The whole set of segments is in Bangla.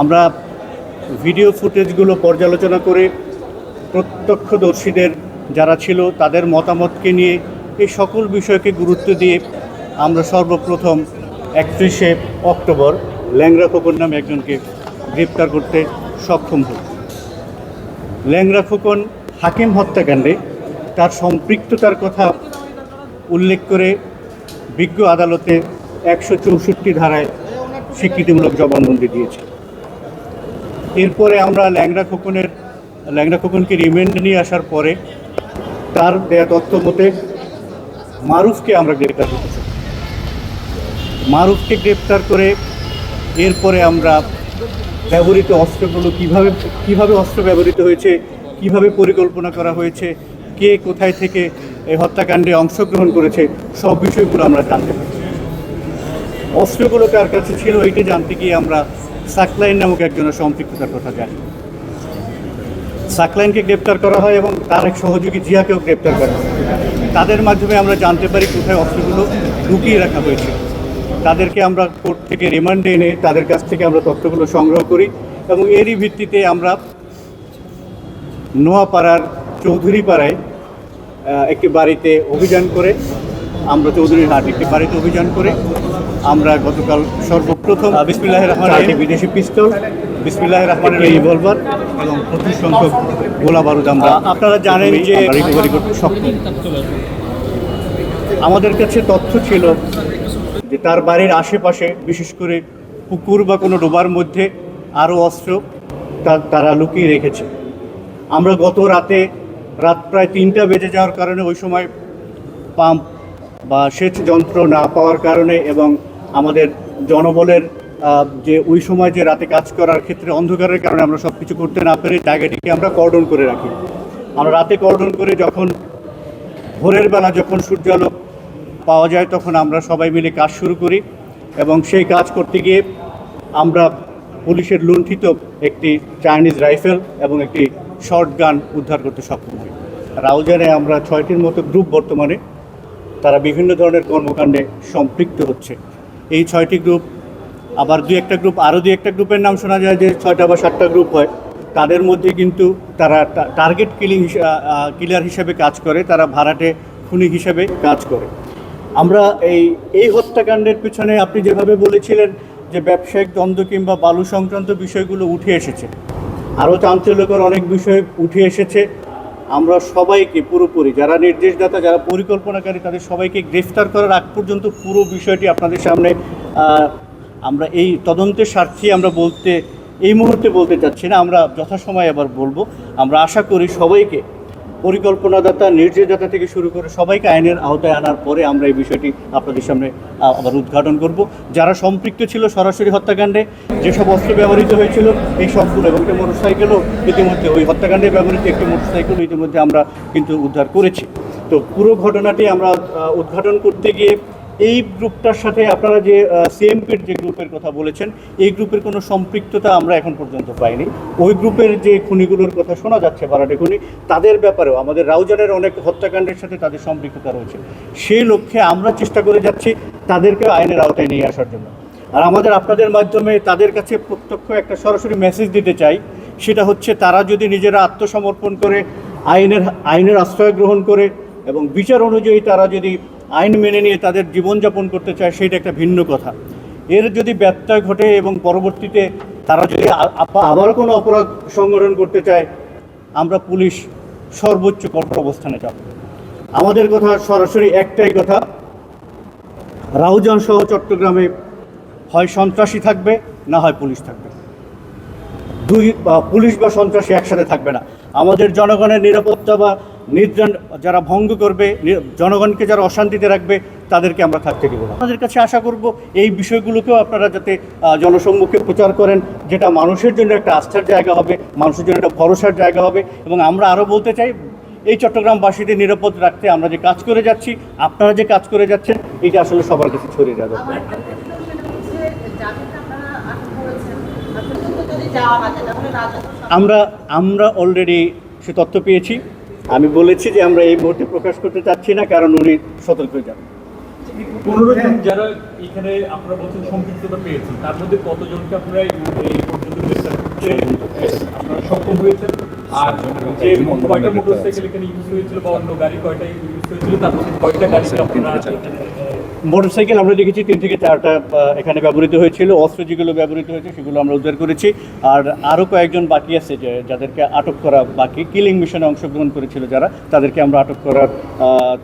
আমরা ভিডিও ফুটেজগুলো পর্যালোচনা করে প্রত্যক্ষদর্শীদের যারা ছিল তাদের মতামতকে নিয়ে এই সকল বিষয়কে গুরুত্ব দিয়ে আমরা সর্বপ্রথম একত্রিশে অক্টোবর ল্যাংরা খোকন নামে একজনকে গ্রেপ্তার করতে সক্ষম হই। ল্যাংরা খোকন হাকিম হত্যাকাণ্ডে তার সম্পৃক্ততার কথা উল্লেখ করে বিজ্ঞ আদালতে একশো চৌষট্টি ধারায় স্বীকৃতিমূলক জবানবন্দি দিয়েছে। এরপরে আমরা ল্যাংড়া খোকনের, ল্যাংড়া খোকনকে রিমান্ড নিয়ে আসার পরে তার দেয়া তথ্য মতে মারুফকে আমরা গ্রেপ্তার করেছি মারুফকে গ্রেপ্তার করে এরপরে আমরা ব্যবহৃত অস্ত্রগুলো কীভাবে কীভাবে অস্ত্র ব্যবহৃত হয়েছে, কীভাবে পরিকল্পনা করা হয়েছে, কে কোথায় থেকে এই হত্যাকাণ্ডে অংশগ্রহণ করেছে, সব বিষয়গুলো আমরা জানতে পারি অস্ত্রগুলো কার কাছে ছিল এইটা জানতে গিয়ে আমরা সাকলাইন নামক একজনের সম্পৃক্ততার কথা জানি। সাকলাইনকে গ্রেপ্তার করা হয় এবং তার এক সহযোগী জিয়াকেও গ্রেপ্তার করা হয়। তাদের মাধ্যমে আমরা জানতে পারি কোথায় অস্ত্রগুলো লুকিয়ে রাখা হয়েছে। তাদেরকে আমরা কোর্ট থেকে রিমান্ডে এনে তাদের কাছ থেকে আমরা তথ্যগুলো সংগ্রহ করি এবং এরই ভিত্তিতে আমরা নোয়াপাড়ার চৌধুরীপাড়ায় একটি বাড়িতে অভিযান করে, আমরা চৌধুরীর হাট একটি বাড়িতে অভিযান করে আমরা গতকাল সর্বপ্রথম বিসমিল্লাহ রহমান বিদেশি পিস্তল বিসমিল্লাহ রহমানের রিভলভার এবং প্রচুর সংখ্যক গোলা বারুদ আমরা আপনারা জানেন যে রিকভারি করতে সক্ষম। আমাদের কাছে তথ্য ছিল যে তার বাড়ির আশেপাশে বিশেষ করে পুকুর বা কোনো ডোবার মধ্যে আরও অস্ত্র তারা লুকিয়ে রেখেছে। আমরা গত রাতে রাত প্রায় তিনটা বেজে যাওয়ার কারণে ওই সময় পাম্প বা সেচ যন্ত্র না পাওয়ার কারণে এবং আমাদের জনবলের যে ওই সময় যে রাতে কাজ করার ক্ষেত্রে অন্ধকারের কারণে আমরা সব কিছু করতে না পেরে জায়গাটিকে আমরা কর্ডন করে রাখি। আমরা রাতে কর্ডন করে যখন ভোরের বেলা যখন সূর্যালো পাওয়া যায় তখন আমরা সবাই মিলে কাজ শুরু করি এবং সেই কাজ করতে গিয়ে আমরা পুলিশের লুণ্ঠিত একটি চাইনিজ রাইফেল এবং একটি শর্ট গান উদ্ধার করতে সক্ষম হই। রাউজানে আমরা ছয়টির মতো গ্রুপ বর্তমানে, তারা বিভিন্ন ধরনের কর্মকাণ্ডে সম্পৃক্ত হচ্ছে। এই ছয়টি গ্রুপ, আবার দুই একটা গ্রুপ, আরও দু একটা গ্রুপের নাম শোনা যায় যে ছয়টা বা সাতটা গ্রুপ হয়। তাদের মধ্যে কিন্তু তারা টার্গেট কিলিং কিলার হিসেবে কাজ করে, তারা ভাড়াটে খুনি হিসেবে কাজ করে। আমরা এই এই হত্যাকাণ্ডের পিছনে আপনি যেভাবে বলেছিলেন যে ব্যবসায়িক দ্বন্দ্ব কিংবা বালু সংক্রান্ত বিষয়গুলো উঠে এসেছে, আরও চাঞ্চল্যকর অনেক বিষয় উঠে এসেছে। আমরা সবাইকে পুরোপুরি, যারা নির্দেশদাতা, যারা পরিকল্পনাকারী, তাদের সবাইকে গ্রেফতার করার আগ পর্যন্ত পুরো বিষয়টি আপনাদের সামনে আমরা এই তদন্তের স্বার্থে আমরা বলতে, এই মুহূর্তে বলতে চাচ্ছি না, আমরা যথাসময় আবার বলব। আমরা আশা করি সবাইকে পরিকল্পনাদাতা নির্দেশদাতা থেকে শুরু করে সবাইকে আইনের আওতায় আনার পরে আমরা এই বিষয়টি আপনাদের সামনে আবার উদ্ঘাটন করব। যারা সম্পৃক্ত ছিল সরাসরি হত্যাকাণ্ডে, যেসব অস্ত্র ব্যবহৃত হয়েছিল, এই সবগুলো এবং একটি মোটরসাইকেলও ইতিমধ্যে ওই হত্যাকাণ্ডে ব্যবহৃত, একটি মোটরসাইকেল ইতিমধ্যে আমরা কিন্তু উদ্ধার করেছি। তো পুরো ঘটনাটি আমরা উদ্ঘাটন করতে গিয়ে এই গ্রুপটার সাথে আপনারা যে সিএমপির যে গ্রুপের কথা বলেছেন, এই গ্রুপের কোনো সম্পৃক্ততা আমরা এখন পর্যন্ত পাইনি। ওই গ্রুপের যে খুনিগুলোর কথা শোনা যাচ্ছে বারাটে খুনি, তাদের ব্যাপারেও আমাদের রাউজানের অনেক হত্যাকাণ্ডের সাথে তাদের সম্পৃক্ততা রয়েছে। সেই লক্ষ্যে আমরা চেষ্টা করে যাচ্ছি তাদেরকে আইনের আওতায় নিয়ে আসার জন্য। আর আমাদের আপনাদের মাধ্যমে তাদের কাছে প্রত্যক্ষ একটা সরাসরি মেসেজ দিতে চাই, সেটা হচ্ছে তারা যদি নিজেরা আত্মসমর্পণ করে, আইনের আইনের আশ্রয় গ্রহণ করে এবং বিচার অনুযায়ী তারা যদি আইন মেনে নিয়ে তাদের জীবনযাপন করতে চায় সেটা একটা ভিন্ন কথা। এর যদি ব্যত্যয় ঘটে এবং পরবর্তীতে তারা যদি আবার কোনো অপরাধ সংগঠন করতে চায়, আমরা পুলিশ সর্বোচ্চ কঠোর অবস্থানে যাব। আমাদের কথা সরাসরি একটাই কথা রাউজান সহ চট্টগ্রামে হয় সন্ত্রাসী থাকবে, না হয় পুলিশ থাকবে। দুই পুলিশ বা সন্ত্রাসী একসাথে থাকবে না। আমাদের জনগণের নিরাপত্তা বা নির্যান যারা ভঙ্গ করবে জনগণকে যারা অশান্তিতে রাখবে তাদেরকে আমরা থাকতে দেবো না। আমাদের কাছে আশা করব এই বিষয়গুলোকেও আপনারা যাতে জনসম্মুখে প্রচার করেন যেটা মানুষের জন্য একটা আস্থার জায়গা হবে মানুষের জন্য একটা ভরসার জায়গা হবে এবং আমরা আরও বলতে চাই এই চট্টগ্রামবাসীদের নিরাপদ রাখতে আমরা যে কাজ করে যাচ্ছি আপনারা যে কাজ করে যাচ্ছেন এটা আসলে সবার কাছে ছড়িয়ে যাবে। আমরা আমরা অলরেডি সে তথ্য পেয়েছি। আমি বলেছি যে আমরা এই মুহূর্তে প্রকাশ করতে চাচ্ছি না, কারণ উনি সতর্ক হয়ে যাবেন। যারা এখানে আপনারা বলছেন সম্পৃক্ততা পেয়েছেন, তার মধ্যে কতজনকে আপনারা এই পর্যন্ত গ্রেফতার আপনারা সক্ষম হয়েছেন? আর যে কয়টা মোটরসাইকেল এখানে ইউজ হয়েছিল বা অন্য গাড়ি কয়টা ইউজ হয়েছিল, তার মধ্যে কয়টা গাড়ি আপনারা মোটরসাইকেল আমরা দেখেছি তিন থেকে চারটা এখানে ব্যবহৃত হয়েছিল, অস্ত্র যেগুলো ব্যবহৃত হয়েছে সেগুলো আমরা উদ্ধার করেছি। আর আরও কয়েকজন বাকি আছে যে, যাদেরকে আটক করা বাকি, কিলিং মিশনে অংশগ্রহণ করেছিল যারা, তাদেরকে আমরা আটক করার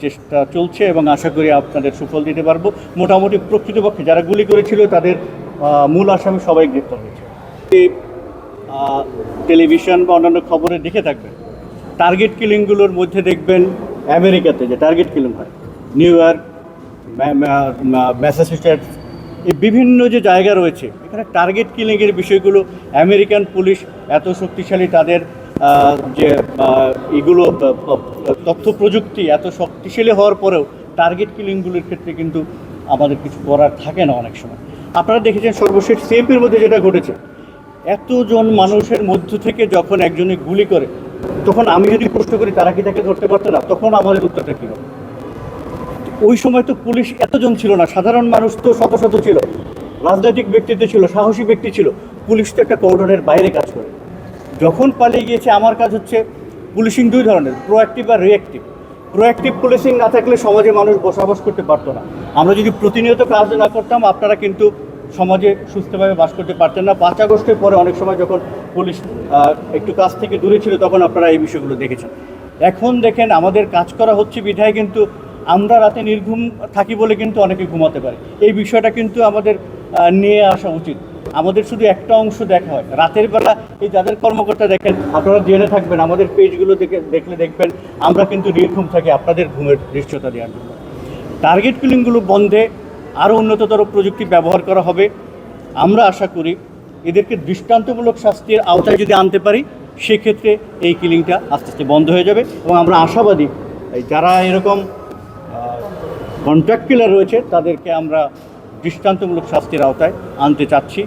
চেষ্টা চলছে এবং আশা করি আপনাদের সুফল দিতে পারব। মোটামুটি প্রকৃতপক্ষে যারা গুলি করেছিল, তাদের মূল আসামি সবাই গ্রেপ্তার হয়েছে। টেলিভিশন বা অন্যান্য খবরে দেখে থাকবেন। টার্গেট কিলিংগুলোর মধ্যে দেখবেন আমেরিকাতে যে টার্গেট কিলিং হয়, নিউ ইয়র্ক ম্যাসাচুসেটস এই বিভিন্ন যে জায়গা রয়েছে, এখানে টার্গেট কিলিংয়ের বিষয়গুলো আমেরিকান পুলিশ এত শক্তিশালী তাদের যে এগুলো তথ্য প্রযুক্তি এত শক্তিশালী হওয়ার পরেও টার্গেট কিলিংগুলোর ক্ষেত্রে কিন্তু আমাদের কিছু করার থাকে না অনেক সময়। আপনারা দেখেছেন সর্বশেষ সিএমপির মধ্যে যেটা ঘটেছে, এতজন মানুষের মধ্য থেকে যখন একজনে গুলি করে, তখন আমি যদি প্রশ্ন করি তারা কি তাকে ধরতে পারতো না? তখন আমাদের উত্তরটা কী হবে? ওই সময় তো পুলিশ এতজন ছিল না, সাধারণ মানুষ তো শত শত ছিল, রাজনৈতিক ব্যক্তিত্ব ছিল, সাহসী ব্যক্তি ছিল, পুলিশ তো একটা কর্ডনের বাইরে কাজ করে। যখন পালিয়ে গিয়েছে, আমার কাজ হচ্ছে পুলিশিং দুই ধরনের প্রোঅ্যাক্টিভ আর রিঅ্যাক্টিভ প্রোঅ্যাক্টিভ পুলিশিং না থাকলে সমাজে মানুষ বসবাস করতে পারতো না। আমরা যদি প্রতিনিয়ত কাজ না করতাম, আপনারা কিন্তু সমাজে সুস্থভাবে বাস করতে পারতেন না। পাঁচ আগস্টের পরে অনেক সময় যখন পুলিশ একটু কাজ থেকে দূরে ছিল, তখন আপনারা এই বিষয়গুলো দেখেছেন। এখন দেখেন, আমাদের কাজ করা হচ্ছে বিধায়, কিন্তু আমরা রাতে নির্ঘুম থাকি বলে কিন্তু অনেকে ঘুমাতে পারে। এই বিষয়টা কিন্তু আমাদের নিয়ে আসা উচিত। আমাদের শুধু একটা অংশ দেখা হয়। রাতের বেলা এই যাদের কর্মকর্তা দেখেন, আপনারা জেনে থাকবেন, আমাদের পেজগুলো দেখে, দেখলে দেখবেন, আমরা কিন্তু নির্ঘুম থাকি আপনাদের ঘুমের দৃশ্যতা দেওয়ার জন্য। টার্গেট কিলিংগুলো বন্ধে আরও উন্নততর প্রযুক্তি ব্যবহার করা হবে। আমরা আশা করি এদেরকে দৃষ্টান্তমূলক শাস্তির আওতায় যদি আনতে পারি, সেক্ষেত্রে এই কিলিংটা আস্তে আস্তে বন্ধ হয়ে যাবে এবং আমরা আশাবাদী যারা এরকম কন্ট্রাক্ট কিলার রয়েছে তাদেরকে আমরা দৃষ্টান্তমূলক শাস্তির আওতায় আনতে চাচ্ছি।